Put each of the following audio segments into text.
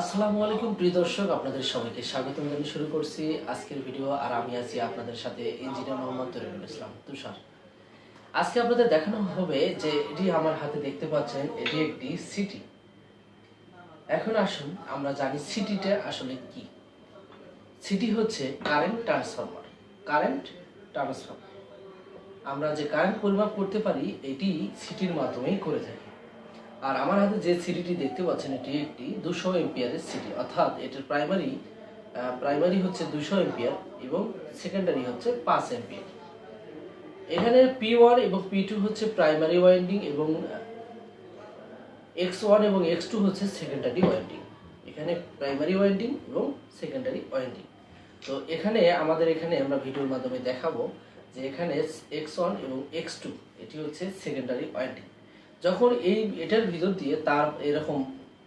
আসসালামু আলাইকুম, প্রিয় দর্শক, আপনাদের সবাইকে স্বাগতম জানিয়ে শুরু করছি আজকের ভিডিও আর আমি আছি আপনাদের সাথে ইঞ্জিনিয়ার মোহাম্মদ তরিকুল ইসলাম। তুষার, আজকে আপনাদের দেখানো হবে যে এটি আমার হাতে দেখতে পাচ্ছেন, এটি একটি সিটি এখন আসুন, আমরা জানি সিটিটা আসলে কি। সিটি হচ্ছে কারেন্ট ট্রান্সফরমার কারেন্ট ট্রান্সফরমার আমরা যে কারেন্ট পরিমাপ করতে পারি, এটি সিটির মাধ্যমেই করে থাকি। আর আমার হাতে যে সিডিটি দেখতে পাচ্ছেন, এটি একটি দুশো এম্পিয়ারের সিডি অর্থাৎ এটার প্রাইমারি প্রাইমারি হচ্ছে দুশো এম্পিয়ার এবং সেকেন্ডারি হচ্ছে পাঁচ এম্পিয়ার। এখানে পি ওয়ান এবং পি টু হচ্ছে প্রাইমারি ওয়াইন্ডিং এবং এক্স ওয়ান এবং এক্স টু হচ্ছে সেকেন্ডারি ওয়াইন্ডিং এখানে প্রাইমারি ওয়াইন্ডিং এবং সেকেন্ডারি ওয়াইন্ডিং তো এখানে আমাদের এখানে আমরা ভিডিওর মাধ্যমে দেখাবো যে এখানে এক্স ওয়ান এবং এক্স টু এটি হচ্ছে সেকেন্ডারি ওয়াইন্ডিং যখন এই এটার ভিতর দিয়ে তার এরকম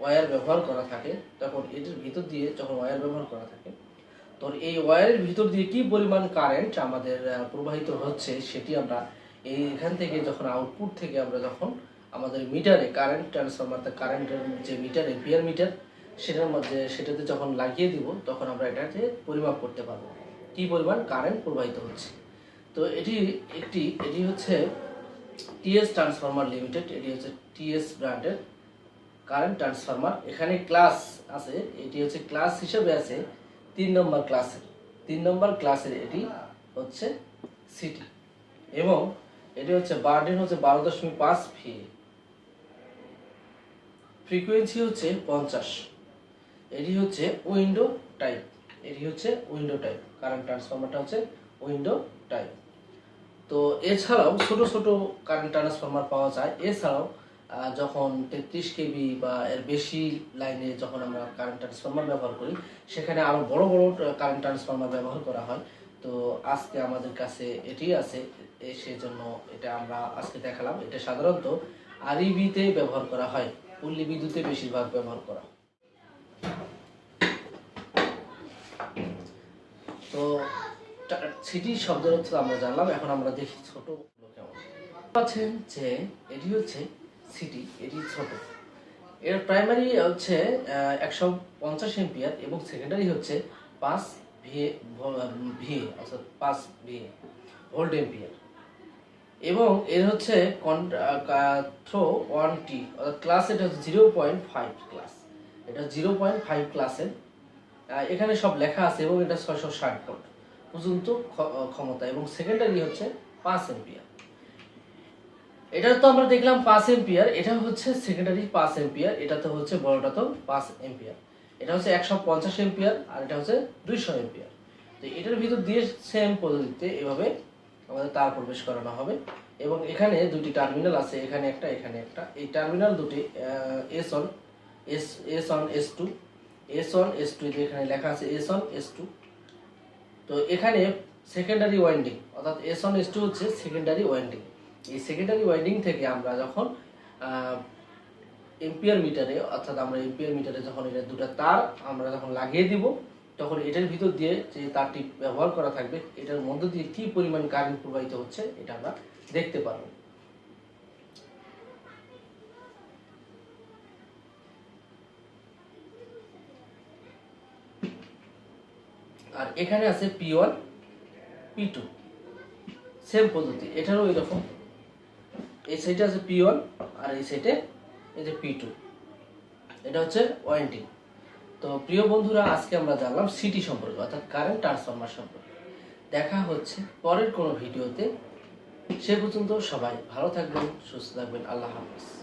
ওয়্যার ব্যবহার করা থাকে, তখন এটার ভিতর দিয়ে যখন ওয়্যার ব্যবহার করা থাকে তখন এই ওয়্যারের ভিতর দিয়ে কি পরিমাণ কারেন্ট আমাদের প্রবাহিত হচ্ছে সেটি আমরা এই এখান থেকে যখন আউটপুট থেকে আমরা যখন আমাদের মিটারে কারেন্ট ট্রান্সফরমার কারেন্টের যে মিটার এম্পিয়ার মিটার সেটার মধ্যে, সেটাতে যখন লাগিয়ে দিব, তখন আমরা এটাকে পরিমাপ করতে পারব। কি পরিমাণ কারেন্ট প্রবাহিত হচ্ছে? তো এটি একটি, এটি হচ্ছে টিএস ট্রান্সফরমার লিমিটেড এটি হচ্ছে টিএস ব্র্যান্ডের কারেন্ট ট্রান্সফরমার এখানে ক্লাস আছে, এটি হচ্ছে ক্লাস হিসেবে আছে তিন নম্বর ক্লাসের তিন নম্বর ক্লাসের এটি হচ্ছে সিটি এবং এটি হচ্ছে বার্ডেন হচ্ছে বারো দশমিক পাঁচ ফি ফ্রিকোয়েন্সি হচ্ছে পঞ্চাশ। এটি হচ্ছে উইন্ডো টাইপ এটি হচ্ছে উইন্ডো টাইপ কারেন্ট ট্রান্সফরমারটা হচ্ছে উইন্ডো টাইপ তো এছাড়াও ছোট ছোট কারেন্ট ট্রান্সফরমার পাওয়া যায়। এছাড়াও যখন তেত্রিশ কেবি বা এর বেশি লাইনে যখন আমরা কারেন্ট ট্রান্সফরমার ব্যবহার করি, সেখানে আরও বড় বড় কারেন্ট ট্রান্সফরমার ব্যবহার করা হয়। তো আজকে আমাদের কাছে এটি আছে সেজন্য এটা আমরা আজকে দেখালাম। এটা সাধারণত আরইবিতে ব্যবহার করা হয়, পল্লী বিদ্যুতে বেশিরভাগ ব্যবহার করা। তো সিটি শব্দের অর্থ আমরা জানলাম, এখন আমরা দেখি ছোট কেমন। পাচ্ছেন যে এটি হচ্ছে সিটি, এটি ছোট। এর প্রাইমারি হচ্ছে একশো পঞ্চাশ এম্পিয়ার এবং সেকেন্ডারি হচ্ছে পাঁচ ভিএ ভিএ অর্থাৎ পাঁচ ভিএ ভোল্ট এম্পিয়ার এবং এর হচ্ছে থ্রো ওয়ান টি অর্থাৎ ক্লাস এটা হচ্ছে জিরো পয়েন্ট ফাইভ ক্লাস এটা জিরো পয়েন্ট ফাইভ ক্লাসের এখানে সব লেখা আছে এবং এটা ছয়শো ষাট ভোল্ট পর্যন্ত ক্ষ- ক্ষমতা এবং সেকেন্ডারি হচ্ছে পাঁচ এম্পিয়ার এটা তো আমরা দেখলাম পাঁচ এম্পিয়ার এটা হচ্ছে সেকেন্ডারি পাঁচ এম্পিয়ার এটা তো হচ্ছে বড়টা তো পাঁচ এম্পিয়ার এটা হচ্ছে একশো পঞ্চাশ এম্পিয়ার আর এটা হচ্ছে দুইশো এম্পিয়ার তো এটার ভিতর দিয়ে সেম পদ্ধতিতে এভাবে আমাদের তার প্রবেশ করানো হবে এবং এখানে দুটি টার্মিনাল আছে, এখানে একটা এখানে একটা। এই টার্মিনাল দুটি S one S S one S two S one S two এখানে লেখা আছে এস ওয়ান এস টু তো এখানে সেকেন্ডারি ওয়াইন্ডিং অর্থাৎ এস ওয়ান এস টু হচ্ছে সেকেন্ডারি ওয়াইন্ডিং এই সেকেন্ডারি ওয়াইন্ডিং থেকে আমরা যখন এম্পিয়ার মিটারে অর্থাৎ আমরা এম্পিয়ার মিটারে যখন এটা দুটো তার আমরা যখন লাগিয়ে দিব, তখন এটার ভিতর দিয়ে যে তারটি ব্যবহার করা থাকবে, এটার মধ্য দিয়ে কি পরিমাণ কারেন্ট প্রবাহিত হচ্ছে, এটা আমরা দেখতে পারব। আর এখানে আছে P one P two same পদ্ধতি, এটারও এরকম। এই সাইডে আছে পি ওয়ান আর এই সাইডে এই যে পি টু এটা হচ্ছে ওয়ারেন্টি তো প্রিয় বন্ধুরা, আজকে আমরা জানলাম সিটি সম্পর্কে, অর্থাৎ কারেন্ট ট্রান্সফরমার সম্পর্কে। দেখা হচ্ছে পরের কোনো ভিডিওতে। সে পর্যন্ত সবাই ভালো থাকবেন, সুস্থ থাকবেন, আল্লাহ হাফিজ।